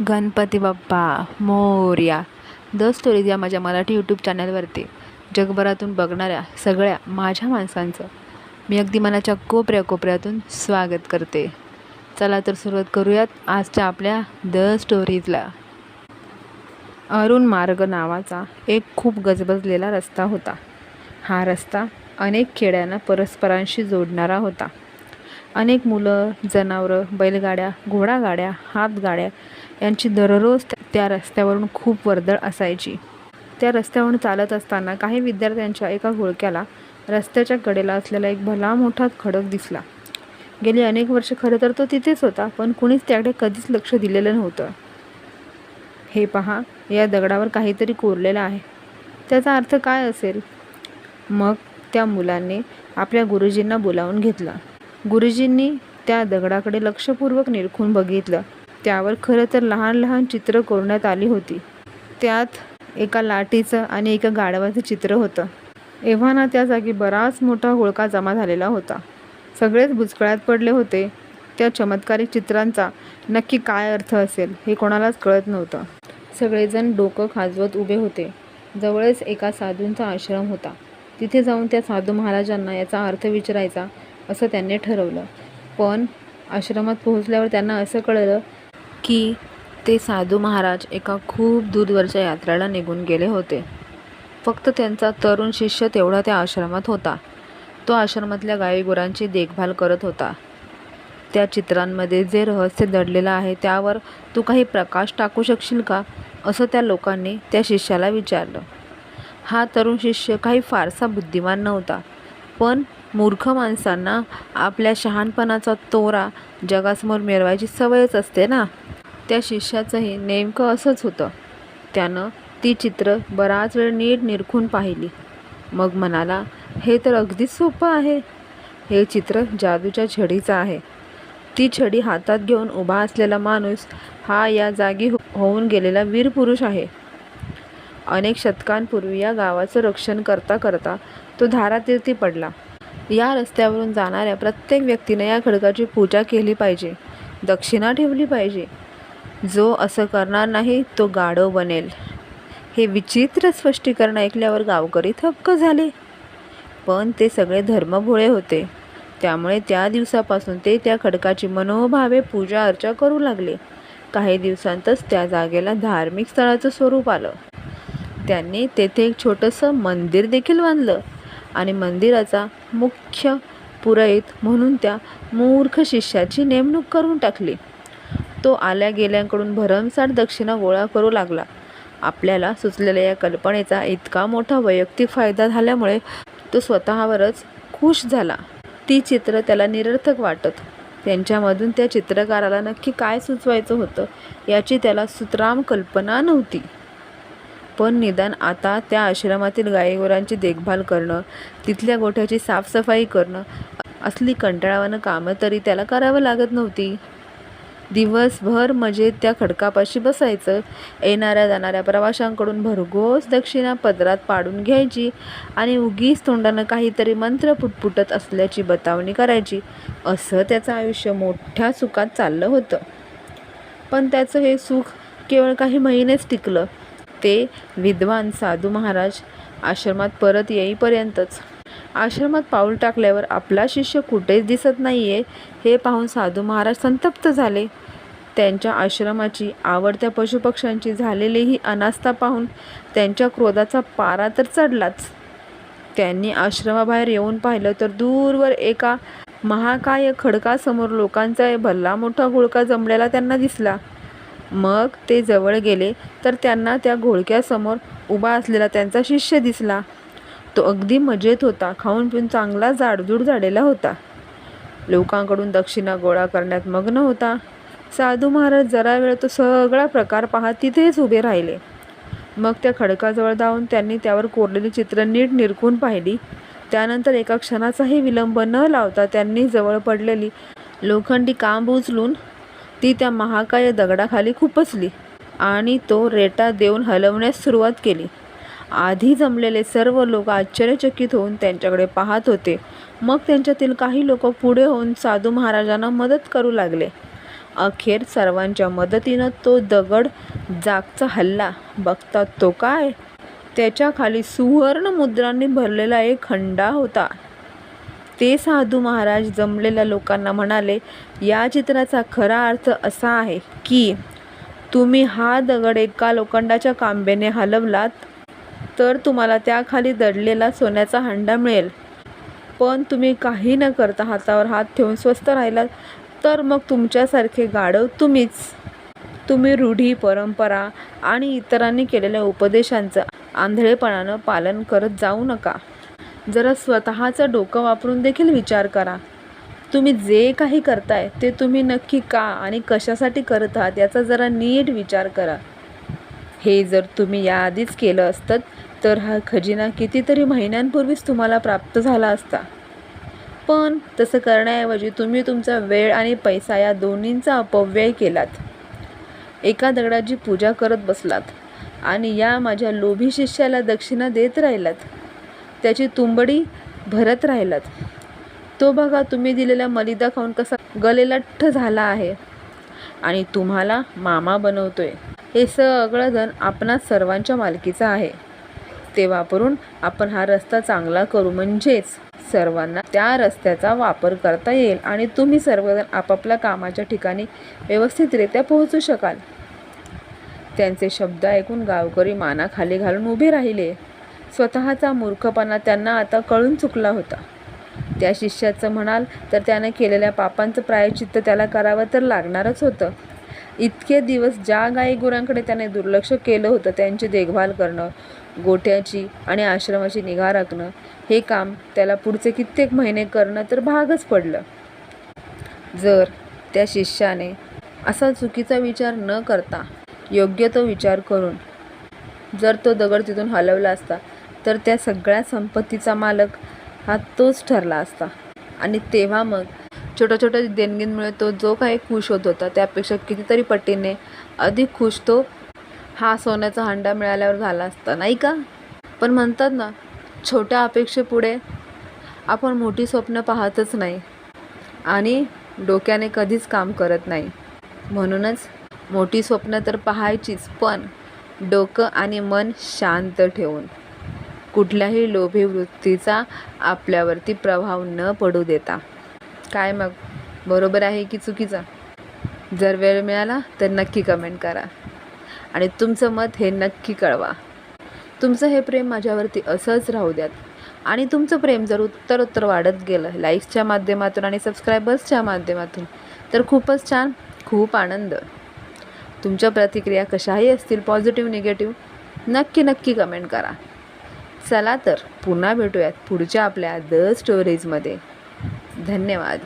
Ganpati Bappa Morya. The stories या माझ्या Marathi YouTube चॅनलवरती जगभरातून बघणाऱ्या सगळ्या माझ्या माणसांचं मी अगदी मनाच्या कोपऱ्या कोपऱ्यातून स्वागत करते. चला तर सुरुवात करूयात आजच्या आपल्या द स्टोरीजला अरुण मार्ग नावाचा एक खूप गजबजलेला रस्ता होता. हा रस्ता अनेक खेड्यांना परस्परांशी जोडणारा होता. अनेक मुलं जनावरं बैलगाड्या घोडागाड्या हातगाड्या यांची दररोज त्या- रस्त्यावरून खूप वर्दळ असायची. त्या रस्त्यावरून चालत असताना काही विद्यार्थ्यांच्या एका घोळक्याला रस्त्याच्या कडेला असलेला एक भला मोठा खडक दिसला. गेली अनेक वर्ष खरं तर तो तिथेच होता पण कुणीच त्याकडे कधीच लक्ष दिलेलं नव्हतं. हे पहा या दगडावर काहीतरी कोरलेलं आहे. त्याचा अर्थ काय असेल? मग त्या मुलांनी आपल्या गुरुजींना बोलावून घेतलं. गुरुजींनी त्या दगडाकडे लक्षपूर्वक निरखून बघितलं. त्यावर खरं तर लहान लहान चित्र कोरण्यात आली होती. त्यात एका लाटीचं आणि एका गाढवाचं चित्र होतं. एव्हाना त्या जागी बराच मोठा होळका जमा झालेला होता. सगळेच बुचकळ्यात पडले होते. त्या चमत्कारिक चित्रांचा नक्की काय अर्थ असेल हे कोणालाच कळत नव्हतं. सगळेजण डोकं खाजवत उभे होते. जवळच एका साधूंचा आश्रम होता. तिथे जाऊन त्या साधू महाराजांना याचा अर्थ विचारायचा असं त्यांनी ठरवलं. पण आश्रमात पोहोचल्यावर त्यांना असं कळलं की ते साधू महाराज एका खूप दूरवरच्या यात्रेला निघून गेले होते. फक्त त्यांचा तरुण शिष्य तेवढा त्या आश्रमात होता. तो आश्रमातल्या गायीगुरांची देखभाल करत होता. त्या चित्रांमध्ये जे रहस्य दडलेलं आहे त्यावर तू काही प्रकाश टाकू शकशील का? असं त्या लोकांनी त्या शिष्याला विचारलं. हा तरुण शिष्य काही फारसा बुद्धिमान नव्हता पण मूर्ख माणसांना आपल्या शहाणपणाचा तोरा जगासमोर मिळवायची सवयच असते ना? त्या शिष्याचंही नेमकं असंच होतं. त्यानं ती चित्र बराच वेळ नीट निरखून पाहिली. मग म्हणाला हे तर अगदीच सोपं आहे. हे चित्र जादूच्या छडीचं आहे. ती छडी हातात घेऊन उभा असलेला माणूस हा या जागी हो- होऊन गेलेला वीर पुरुष आहे. अनेक शतकांपूर्वी या गावाचं रक्षण करता करता तो धारातीर्थी पडला. या रस्त्यावरून जाणाऱ्या प्रत्येक व्यक्तीने या खडकाची पूजा केली पाहिजे दक्षिणा ठेवली पाहिजे. जो असं करणार नाही तो गाढव बनेल. हे विचित्र स्पष्टीकरण ऐकल्यावर गावकरी थक्क झाले. पण ते सगळे धर्मभोळे होते. त्यामुळे त्या दिवसापासून ते त्या खडकाची मनोभावे पूजा अर्चा करू लागले. काही दिवसांतच त्या जागेला धार्मिक स्थळाचं स्वरूप आलं. त्यांनी तेथे एक छोटंसं मंदिर देखील बांधलं आणि मंदिराचा मुख्य पुरोहित म्हणून त्या मूर्ख शिष्याची नेमणूक करून टाकली. तो आल्या गेल्यांकडून भरमसाठ दक्षिणा गोळा करू लागला. आपल्याला सुचलेल्या या कल्पनेचा इतका मोठा वैयक्तिक फायदा झाल्यामुळे तो स्वतःवरच खुश झाला. ती चित्र त्याला निरर्थक वाटत. त्यांच्यामधून त्या चित्रकाराला नक्की काय सुचवायचं होतं याची त्याला सुतराम कल्पना नव्हती. पण निदान आता त्या आश्रमातील गायीगुरांची देखभाल करणं तिथल्या गोठ्याची साफसफाई करणं असली कंटाळावानं कामं तरी त्याला करावं लागत नव्हती. दिवसभर मजेत त्या खडकापाशी बसायचं. येणाऱ्या जाणाऱ्या प्रवाशांकडून भरघोस दक्षिणा पदरात पाडून घ्यायची आणि उगीच तोंडानं काहीतरी मंत्र पुटपुटत असल्याची बतावणी करायची. असं त्याचं आयुष्य मोठ्या सुखात चाललं होतं. पण त्याचं हे सुख केवळ काही महिनेच टिकलं. ते विद्वान साधू महाराज आश्रमात परत येईपर्यंतच. आश्रमात पाऊल टाकल्यावर आपला शिष्य कुठेच दिसत नाही आहे हे पाहून साधू महाराज संतप्त झाले. त्यांच्या आश्रमाची आवडत्या पशुपक्ष्यांची झालेली ही अनास्था पाहून त्यांच्या क्रोधाचा पारा तर चढलाच. त्यांनी आश्रमाबाहेर येऊन पाहिलं तर दूरवर एका महाकाय खडकासमोर लोकांचा भल्ला मोठा घोळका जमलेला त्यांना दिसला. मग ते जवळ गेले तर त्यांना त्या घोळक्यासमोर उभा असलेला त्यांचा शिष्य दिसला. तो अगदी मजेत होता. खाऊन पिऊन चांगला जाडजूड झालेला होता. लोकांकडून दक्षिणा गोळा करण्यात मग्न होता. साधू महाराज जरा वेळ तो सगळा प्रकार पाहत तिथेच उभे राहिले. मग त्या खडकाजवळ जाऊन त्यांनी त्यावर कोरलेली चित्र नीट निरखून पाहिली. त्यानंतर एका क्षणाचाही विलंब न लावता त्यांनी जवळ पडलेली लोखंडी कांब उचलून ती त्या महाकाय दगडाखाली खुपसली आणि तो रेटा देऊन हलवण्यास सुरुवात केली. आधी जमलेले सर्व लोक आश्चर्यचकित होऊन त्यांच्याकडे पाहत होते. मग त्यांच्यातील काही लोक पुढे होऊन साधू महाराजांना मदत करू लागले. अखेर सर्वांच्या मदतीनं तो दगड जागचा हल्ला. बघतात तो काय? त्याच्याखाली सुवर्ण मुद्रांनी भरलेला एक खंडा होता. ते साधू महाराज जमलेल्या लोकांना म्हणाले या चित्राचा खरा अर्थ असा आहे की तुम्ही हा दगड एका लोखंडाच्या कांब्याने हलवलात तर तुम्हाला त्याखाली दडलेला सोन्याचा हंडा मिळेल. पण तुम्ही काही न करता हातावर हात ठेवून स्वस्थ राहिलात तर मग तुमच्यासारखे गाढव तुम्हीच. तुम्ही रूढी परंपरा आणि इतरांनी केलेल्या उपदेशांचं आंधळेपणानं पालन करत जाऊ नका. जरा स्वतःचं डोकं वापरून देखील विचार करा. तुम्ही जे काही करताय ते तुम्ही नक्की का आणि कशासाठी करत आहात याचा जरा नीट विचार करा. हे जर तुम्ही याआधीच केलं असतं तर हा खजिना कितीतरी महिन्यांपूर्वीच तुम्हाला प्राप्त झाला असता. पण तसं करण्याऐवजी तुम्ही तुमचा वेळ आणि पैसा या दोन्हींचा अपव्यय केलात. एका दगडाची पूजा करत बसलात आणि या माझ्या लोभी शिष्याला दक्षिणा देत राहिलात. त्याची तुंबडी भरत राहिलात. तो बघा तुम्ही दिलेला मलिदा खाऊन कसा गलेलठ्ठ झाला आहे. आणि तुम्हाला मामा बनवतोय. हे सगळं धन आपणा सर्वांच्या मालकीचं आहे. ते वापरून आपण हा रस्ता चांगला करू म्हणजेच सर्वांना त्या रस्त्याचा वापर करता येईल आणि तुम्ही सर्वजण आपापल्या कामाच्या ठिकाणी व्यवस्थितरित्या पोहोचू शकाल. त्यांचे शब्द ऐकून गावकरी मानाखाली घालून उभे राहिले. स्वतःचा मूर्खपणा त्यांना आता कळून चुकला होता. त्या शिष्याचं म्हणाल तर त्याने केलेल्या पापांचं प्रायचित्त त्याला करावं तर लागणारच होतं. इतके दिवस ज्या गाई गुरांकडे त्याने दुर्लक्ष केलं होतं त्यांची देखभाल करणं गोठ्याची आणि आश्रमाची निगा राखणं हे काम त्याला पुढचे कित्येक महिने करणं तर भागच पडलं. जर त्या शिष्याने असा चुकीचा विचार न करता योग्य तो विचार करून जर तो दगड तिथून हलवला असता तर त्या सगळ्या संपत्तीचा मालक हा तोच ठरला असता. आणि तेव्हा मग छोट्या छोट्या देणगींमुळे तो जो काही खुश होत होता त्यापेक्षा कितीतरी पटीने अधिक खुश तो हा सोन्याचा हंडा मिळाल्यावर झाला असता. नाही का? पण म्हणतात ना छोट्या अपेक्षेपुढे आपण मोठी स्वप्न पाहतच नाही आणि डोक्याने कधीच काम करत नाही. म्हणूनच मोठी स्वप्न तर पाहायचीच पण डोकं आणि मन शांत ठेवून. कुठल्याही लोभी वृत्तीचा आपल्यावरती प्रभाव न पडू देता. काय मग? बरोबर आहे की चुकीचा? जर वेळ मिळाला तर नक्की कमेंट करा. आणि तुमचं मत हे नक्की कळवा. तुमचं हे प्रेम माझ्यावरती असंच राहू द्यात. आणि तुमचं प्रेम जर उत्तर उत्तर वाढत गेलं लाईक्सच्या माध्यमातून आणि सबस्क्रायबर्सच्या माध्यमातून तर खूपच छान खूप आनंद. तुमच्या प्रतिक्रिया कशाही असतील पॉझिटिव्ह निगेटिव्ह नक्की नक्की कमेंट करा. चला तर पुन्हा भेटूयात पुढच्या आपल्या द स्टोरीजमध्ये धन्यवाद.